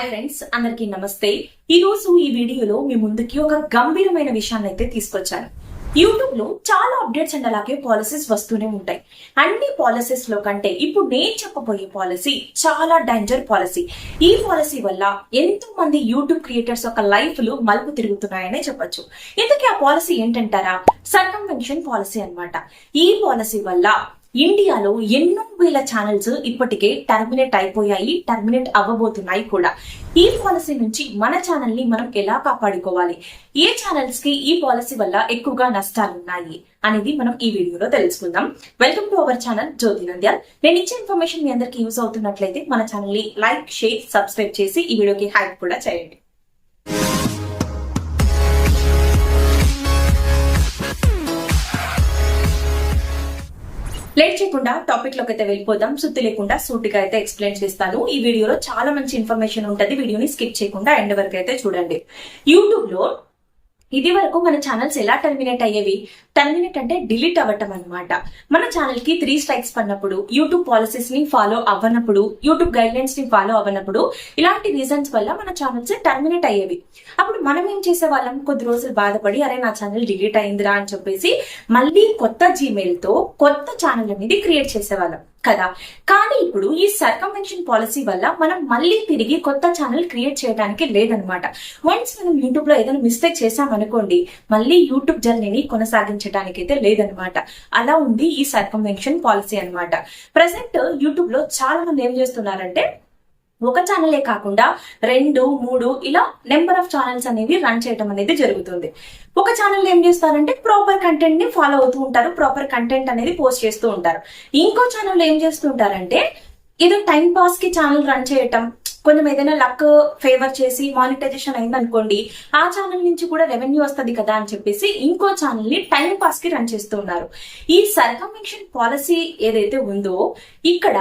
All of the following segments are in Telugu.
హాయ్ ఫ్రెండ్స్ అందరికీ నమస్తే. ఈ రోజు ఈ వీడియోలో మీ ముందుకి ఒక గంభీరమైన విషయాన్ని అయితే తీసుకొచ్చాను. యూట్యూబ్లో చాలా అప్డేట్స్ అండ్ అలాగే పాలసీస్ వస్తూనే ఉంటాయి. అన్ని పాలసీస్లో కంటే ఇప్పుడు నేను చెప్పబోయే పాలసీ చాలా డేంజర్ పాలసీ ఈ పాలసీ వల్ల ఎంతో మంది యూట్యూబ్ క్రియేటర్స్ యొక్క లైఫ్లు మలుపు తిరుగుతున్నాయనే చెప్పొచ్చు. ఇంతకీ ఆ పాలసీ ఏంటంటారా? సర్కంవెన్షన్ పాలసీ అన్నమాట. ఈ పాలసీ వల్ల ఇండియాలో ఎన్నో వేల ఛానల్స్ ఇప్పటికే టర్మినేట్ అయిపోయాయి టర్మినేట్ అవ్వబోతున్నాయి కూడా. ఈ పాలసీ నుంచి మన ఛానల్ని మనం ఎలా కాపాడుకోవాలి? ఏ ఛానల్స్కి ఈ పాలసీ వల్ల ఎక్కువగా నష్టాలు ఉన్నాయి అనేది మనం ఈ వీడియోలో తెలుసుకుందాం. Welcome to our channel Jyothi Nandyal నేను ఇచ్చే ఇన్ఫర్మేషన్ మీ అందరికి యూస్ అవుతున్నట్లయితే మన ఛానల్ని లైక్ షేర్ సబ్స్క్రైబ్ చేసి ఈ వీడియోకి హైప్ కూడా చేయండి. లేట్ చేయకుండా టాపిక్లోకి అయితే వెళ్ళిపోదాం. సుత్తి లేకుండా సూటిగా అయితే ఎక్స్ప్లెయిన్ చేస్తాను. ఈ వీడియోలో చాలా మంచి ఇన్ఫర్మేషన్ ఉంటుంది. వీడియోని స్కిప్ చేయకుండా ఎండ్ వరకు అయితే చూడండి. యూట్యూబ్లో ఇది వరకు మన ఛానల్స్ ఎలా టర్మినేట్ అయ్యేవి? టర్మినేట్ అంటే డిలీట్ అవ్వటం అనమాట మన ఛానల్కి త్రీ స్ట్రైక్స్ పడినప్పుడు యూట్యూబ్ పాలసీస్ని ఫాలో అవ్వనప్పుడు యూట్యూబ్ గైడ్ లైన్స్ని ఫాలో అవ్వనప్పుడు ఇలాంటి రీజన్స్ వల్ల మన ఛానల్స్ టర్మినేట్ అయ్యేవి. అప్పుడు మనం ఏం చేసే వాళ్ళం కొద్ది రోజులు బాధపడి అరే నా ఛానల్ డిలీట్ అయిందిరా అని చెప్పేసి మళ్ళీ కొత్త జీమెయిల్తో కొత్త ఛానల్ అనేది క్రియేట్ చేసేవాళ్ళం. కదా? కానీ ఇప్పుడు ఈ సర్కంవెన్షన్ పాలసీ వల్ల మనం మళ్ళీ తిరిగి కొత్త ఛానల్ క్రియేట్ చేయడానికి లేదనమాట వన్స్ మనం యూట్యూబ్లో ఏదైనా మిస్టేక్ చేసామనుకోండి మళ్ళీ యూట్యూబ్ జర్నీని కొనసాగించడానికి అయితే లేదనమాట అలా ఉంది ఈ సర్కంవెన్షన్ పాలసీ అనమాట ప్రజెంట్ యూట్యూబ్లో చాలా మంది ఏం చేస్తున్నారంటే ఒక ఛానలే కాకుండా రెండు మూడు ఇలా నెంబర్ ఆఫ్ ఛానల్స్ అనేవి రన్ చేయడం అనేది జరుగుతుంది. ఒక ఛానల్ ఏం చేస్తారంటే ప్రాపర్ కంటెంట్ని ఫాలో అవుతూ ఉంటారు ప్రాపర్ కంటెంట్ అనేది పోస్ట్ చేస్తూ ఉంటారు. ఇంకో ఛానల్ ఏం చేస్తుంటారంటే ఏదో టైం పాస్కి ఛానల్ రన్ చేయటం. కొంచెం ఏదైనా లక్ ఫేవర్ చేసి మానిటైజేషన్ అయింది అనుకోండి ఆ ఛానల్ నుంచి కూడా రెవెన్యూ వస్తుంది కదా అని చెప్పేసి ఇంకో ఛానల్ని టైం పాస్కి రన్ చేస్తున్నారు ఈ సర్కమిషన్ పాలసీ ఏదైతే ఉందో ఇక్కడ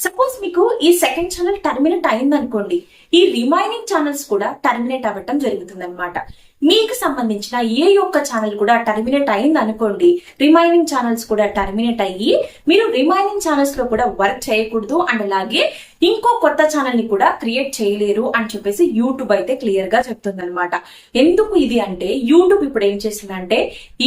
సపోజ్ మీకు ఈ సెకండ్ ఛానల్ టర్మినేట్ అయింది అనుకోండి ఈ రిమైనింగ్ ఛానల్స్ కూడా టర్మినేట్ అవ్వటం జరుగుతుంది అనమాట మీకు సంబంధించిన ఏ ఒక్క ఛానల్ కూడా టర్మినేట్ అయింది అనుకోండి రిమైనింగ్ ఛానల్స్ కూడా టర్మినేట్ అయ్యి మీరు రిమైనింగ్ ఛానల్స్లో కూడా వర్క్ చేయకూడదు అండ్ అలాగే ఇంకో కొత్త ఛానల్ని కూడా క్రియేట్ చేయలేరు అని చెప్పేసి యూట్యూబ్ అయితే క్లియర్గా చెప్తుంది అనమాట ఎందుకు ఇది అంటే యూట్యూబ్ ఇప్పుడు ఏం చేసిందంటే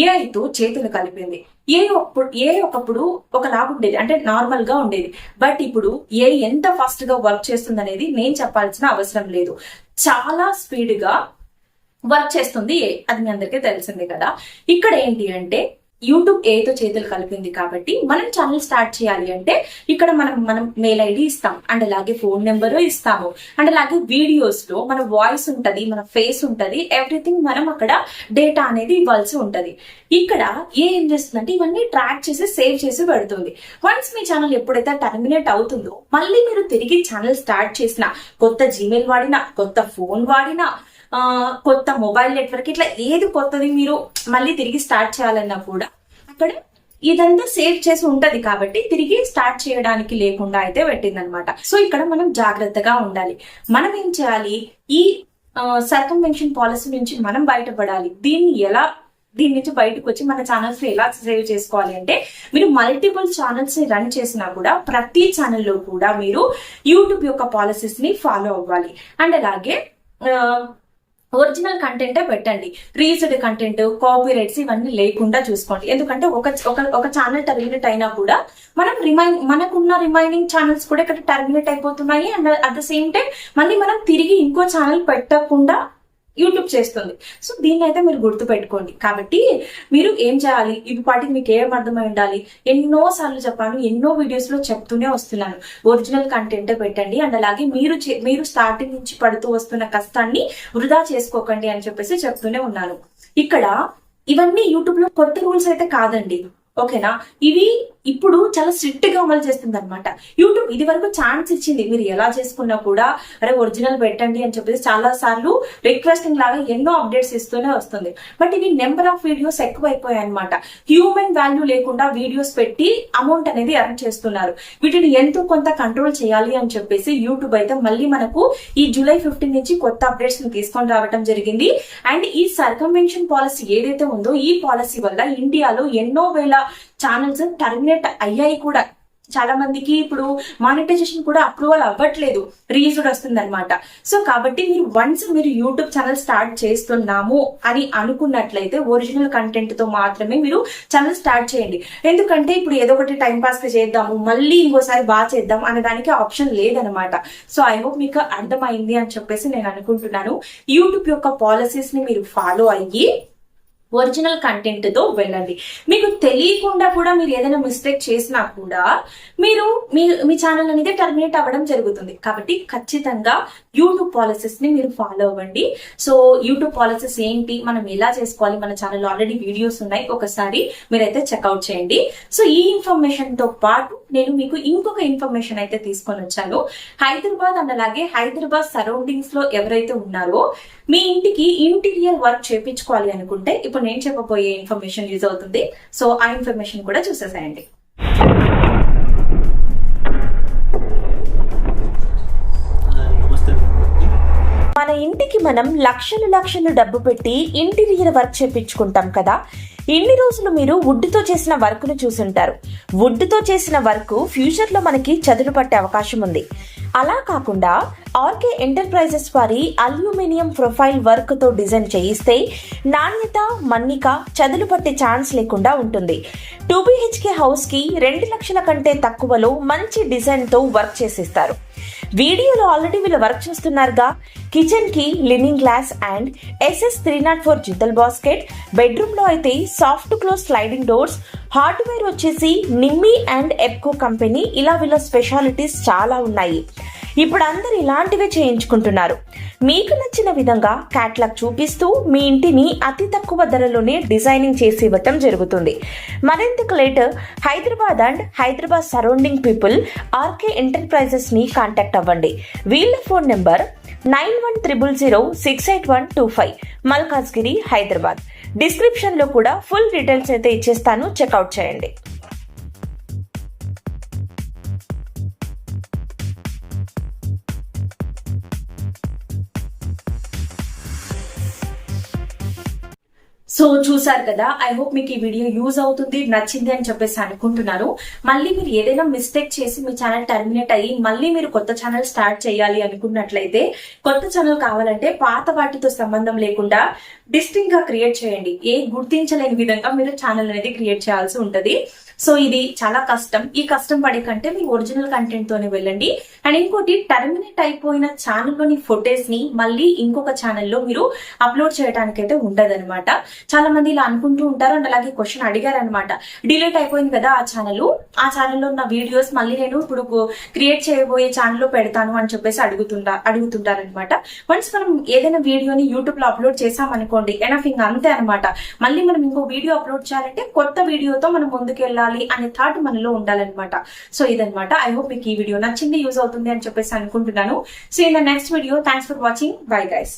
ఏఐతో చేతులు కలిపింది. ఏ ఒప్పుడు ఏ ఒకప్పుడు ఒకలాగా ఉండేది. అంటే నార్మల్గా ఉండేది. బట్ ఇప్పుడు ఏ ఎంత ఫాస్ట్గా వర్క్ చేస్తుంది అనేది నేను చెప్పాల్సిన అవసరం లేదు. చాలా స్పీడ్గా వర్క్ చేస్తుంది ఏ. అది మీ అందరికీ తెలిసిందే కదా. ఇక్కడ ఏంటి అంటే యూట్యూబ్ ఏతో చేతులు కలిపింది కాబట్టి మనం ఛానల్ స్టార్ట్ చేయాలి అంటే ఇక్కడ మనం మనం మెయిల్ ఐడి ఇస్తాం. అండ్ అలాగే ఫోన్ నెంబర్ ఇస్తాము. అండ్ అలాగే వీడియోస్లో మన వాయిస్ ఉంటది మన ఫేస్ ఉంటది ఎవ్రీథింగ్ మనం అక్కడ డేటా అనేది ఇవ్వాల్సి ఉంటది. ఇక్కడ ఏ ఏం చేస్తుందంటే ఇవన్నీ ట్రాక్ చేసి సేవ్ చేసి పెడుతుంది. వన్స్ మీ ఛానల్ ఎప్పుడైతే టర్మినేట్ అవుతుందో మళ్ళీ మీరు తిరిగి ఛానల్ స్టార్ట్ చేసిన కొత్త జీమెయిల్ వాడినా కొత్త ఫోన్ వాడినా కొత్త మొబైల్ నెట్వర్క్ ఇట్లా ఏది కొత్తది మీరు మళ్ళీ తిరిగి స్టార్ట్ చేయాలన్నా కూడా అక్కడ ఇదంతా సేవ్ చేసి ఉంటది కాబట్టి తిరిగి స్టార్ట్ చేయడానికి లేకుండా అయితే పెట్టిందనమాట. సో ఇక్కడ మనం జాగ్రత్తగా ఉండాలి. మనం ఏం చేయాలి? ఈ సర్కంవెన్షన్ పాలసీ నుంచి మనం బయటపడాలి. దీన్ని ఎలా దీని నుంచి బయటకు వచ్చి మన ఛానల్స్ ఎలా సేవ్ చేసుకోవాలి అంటే మీరు మల్టిపుల్ ఛానల్స్ని రన్ చేసినా కూడా ప్రతి ఛానల్లో కూడా మీరు యూట్యూబ్ యొక్క పాలసీస్ని ఫాలో అవ్వాలి. అండ్ అలాగే ఒరిజినల్ కంటెంటే పెట్టండి. రీజ్డ్ కంటెంట్ కాపీ రైట్స్ ఇవన్నీ లేకుండా చూసుకోండి. ఎందుకంటే ఒక ఒక ఒక ఛానల్ టర్మినేట్ అయినా కూడా మనం రిమైన్ మనకున్న రిమైనింగ్ ఛానల్స్ కూడా ఇక్కడ టర్మినేట్ అయిపోతున్నాయి. And at the same time మళ్ళీ మనం తిరిగి ఇంకో ఛానల్ పెట్టకుండా యూట్యూబ్ చేస్తుంది. సో దీన్ని అయితే మీరు గుర్తు పెట్టుకోండి కాబట్టి మీరు ఏం చేయాలి? ఇవి పాటికి మీకు ఏం అర్థమై ఉండాలి? ఎన్నో సార్లు చెప్పాను ఎన్నో వీడియోస్లో చెప్తూనే వస్తున్నాను. ఒరిజినల్ కంటెంట్ పెట్టండి. అండ్ అలాగే మీరు చే- మీరు స్టార్టింగ్ నుంచి పడుతూ వస్తున్న కష్టాన్ని వృధా చేసుకోకండి అని చెప్పేసి చెప్తూనే ఉన్నాను. ఇక్కడ ఇవన్నీ యూట్యూబ్లో కొత్త రూల్స్ అయితే కాదండి. ఓకేనా? ఇవి ఇప్పుడు చాలా స్ట్రిక్ట్గా అమలు చేస్తుంది అనమాట యూట్యూబ్ ఇది వరకు ఛాన్స్ ఇచ్చింది. మీరు ఎలా చేసుకున్నా కూడా అరే ఒరిజినల్ పెట్టండి అని చెప్పేసి చాలా సార్లు రిక్వెస్టింగ్ లాగా ఎన్నో అప్డేట్స్ ఇస్తూనే వస్తుంది. బట్ ఇవి నెంబర్ ఆఫ్ వీడియోస్ ఎక్కువైపోయాయి అనమాట హ్యూమన్ వాల్యూ లేకుండా వీడియోస్ పెట్టి అమౌంట్ అనేది ఎర్న్ చేస్తున్నారు. వీటిని ఎంతో కొంత కంట్రోల్ చేయాలి అని చెప్పేసి యూట్యూబ్ అయితే మళ్ళీ మనకు ఈ జూలై ఫిఫ్టీన్ నుంచి కొత్త అప్డేట్స్ తీసుకొని రావడం జరిగింది. అండ్ ఈ సర్కంవెన్షన్ పాలసీ ఏదైతే ఉందో ఈ పాలసీ వల్ల ఇండియాలో ఎన్నో వేల ఛానల్స్ టర్మినేట్ అయ్యాయి కూడా. చాలా మందికి ఇప్పుడు మానిటైజేషన్ కూడా అప్రూవల్ అవ్వట్లేదు. రీజుడ్ వస్తుంది అనమాట సో కాబట్టి మీరు వన్స్ మీరు యూట్యూబ్ ఛానల్ స్టార్ట్ చేస్తున్నాము అని అనుకున్నట్లయితే ఒరిజినల్ కంటెంట్తో మాత్రమే మీరు ఛానల్ స్టార్ట్ చేయండి. ఎందుకంటే ఇప్పుడు ఏదో ఒకటి టైం పాస్ చేద్దాము మళ్ళీ ఇంకోసారి బాగా చేద్దాం అనే దానికి ఆప్షన్ లేదనమాట సో ఐ హోప్ మీకు అర్థమైంది అని చెప్పేసి నేను అనుకుంటున్నాను. యూట్యూబ్ యొక్క పాలసీస్ని మీరు ఫాలో అయ్యి ఒరిజినల్ కంటెంట్తో వెళ్ళండి. మీకు తెలియకుండా కూడా మీరు ఏదైనా మిస్టేక్ చేసినా కూడా మీరు మీ మీ ఛానల్ అనేది టర్మినేట్ అవ్వడం జరుగుతుంది. కాబట్టి ఖచ్చితంగా యూట్యూబ్ పాలసీస్ని మీరు ఫాలో అవ్వండి. సో యూట్యూబ్ పాలసీస్ ఏంటి? మనం ఎలా చేసుకోవాలి? మన ఛానల్ ఆల్రెడీ వీడియోస్ ఉన్నాయి. ఒకసారి మీరైతే చెక్అవుట్ చేయండి. సో ఈ ఇన్ఫర్మేషన్తో పాటు నేను మీకు ఇంకొక ఇన్ఫర్మేషన్ అయితే తీసుకొని వచ్చాను. హైదరాబాద్ అండ్ అలాగే హైదరాబాద్ సరౌండింగ్స్లో ఎవరైతే ఉన్నారో మీ ఇంటికి ఇంటీరియర్ వర్క్ చేపించుకోవాలి అనుకుంటే ఇప్పుడు నేను చెప్పబోయే ఇన్ఫర్మేషన్ యూజ్ అవుతుంది. సో ఆ ఇన్ఫర్మేషన్ కూడా చూసేసేయండి. మన ఇంటికి మనం లక్షలు లక్షలు డబ్బు పెట్టి ఇంటీరియర్ వర్క్ చేపించుకుంటాం కదా. ఇన్ని రోజులు మీరు వుడ్తో చేసిన వర్క్ను చూసుంటారు. వుడ్తో చేసిన వర్క్ ఫ్యూచర్లో మనకి చదును పట్టే అవకాశం ఉంది. అలా కాకుండా ఆర్కే ఎంటర్ప్రైజెస్ వారి అల్యూమినియం ప్రొఫైల్ వర్క్తో డిజైన్ చేయిస్తే నాణ్యత మన్నిక చదులు పట్టే ఛాన్స్ లేకుండా ఉంటుంది. టూ బీహెచ్కే హౌస్కి రెండు లక్షల కంటే తక్కువలో మంచి డిజైన్తో వర్క్ చేసిస్తారు. వీడియోలో ఆల్రెడీ వీళ్ళు వర్క్ చేస్తున్నారుగా. కిచెన్కి living glass and SS three naught four జిద్దల్ basket. బెడ్రూమ్లో అయితే soft close sliding doors. Hardware వచ్చేసి నిమ్మి అండ్ ఎప్కో కంపెనీ. ఇలా వీళ్ళ స్పెషాలిటీస్ చాలా ఉన్నాయి. ఇప్పుడు అందరు ఇలాంటివే చేయించుకుంటున్నారు. మీకు నచ్చిన విధంగా క్యాట్లాగ్ చూపిస్తూ మీ ఇంటిని అతి తక్కువ ధరలోనే డిజైనింగ్ చేసి ఇవ్వటం జరుగుతుంది. మరింతకు later Hyderabad and Hyderabad surrounding people RK ఎంటర్ప్రైజెస్ని contact అవ్వండి. వీళ్ళ phone number nine one triple zero six eight one two five Malkajgiri Hyderabad. డిస్క్రిప్షన్లో కూడా ఫుల్ డీటెయిల్స్ అయితే ఇచ్చేస్తాను. చెక్అవుట్ చేయండి. సో చూసారు కదా ఐ హోప్ మీకు ఈ వీడియో యూజ్ అవుతుంది నచ్చింది అని చెప్పేసి అనుకుంటున్నాను మళ్ళీ మీరు ఏదైనా మిస్టేక్ చేసి మీ ఛానల్ టర్మినేట్ అయ్యి మళ్ళీ మీరు కొత్త ఛానల్ స్టార్ట్ చేయాలి అనుకున్నట్లయితే కొత్త ఛానల్ కావాలంటే పాత వాటితో సంబంధం లేకుండా డిస్టింగ్గా క్రియేట్ చేయండి. ఏ గుర్తించలేని విధంగా మీరు ఛానల్ అనేది క్రియేట్ చేయాల్సి ఉంటుంది. సో ఇది చాలా కష్టం. ఈ కష్టం పడే కంటే మీ ఒరిజినల్ కంటెంట్ తోనే వెళ్ళండి. అండ్ ఇంకోటి టర్మినేట్ అయిపోయిన ఛానల్లోని ఫొటోస్ని మళ్ళీ ఇంకొక ఛానల్లో మీరు అప్లోడ్ చేయడానికి అయితే చాలా మంది ఇలా అనుకుంటూ ఉంటారు. అండ్ అలాగే క్వశ్చన్ అడిగారు అనమాట డిలీట్ అయిపోయింది కదా ఆ ఛానల్ ఆ ఛానల్లో ఉన్న వీడియోస్ మళ్ళీ నేను ఇప్పుడు క్రియేట్ చేయబోయే ఛానల్లో పెడతాను అని చెప్పేసి అడుగుతుంటా అడుగుతుంటారనమాట వన్స్ మనం ఏదైనా వీడియోని యూట్యూబ్లో అప్లోడ్ చేసాం అనుకోండి అంతే అనమాట మళ్ళీ మనం ఇంకో వీడియో అప్లోడ్ చేయాలంటే కొత్త వీడియోతో మనం ముందుకెళ్ళాలి. వెళ్ళాలి అనే థాట్ మనలో ఉండాలన్నమాట. సో ఇదనమాట ఐ హోప్ మీకు ఈ వీడియో నచ్చింది యూజ్ అవుతుంది అని చెప్పేసి అనుకుంటున్నాను. So in the next video thanks for watching bye guys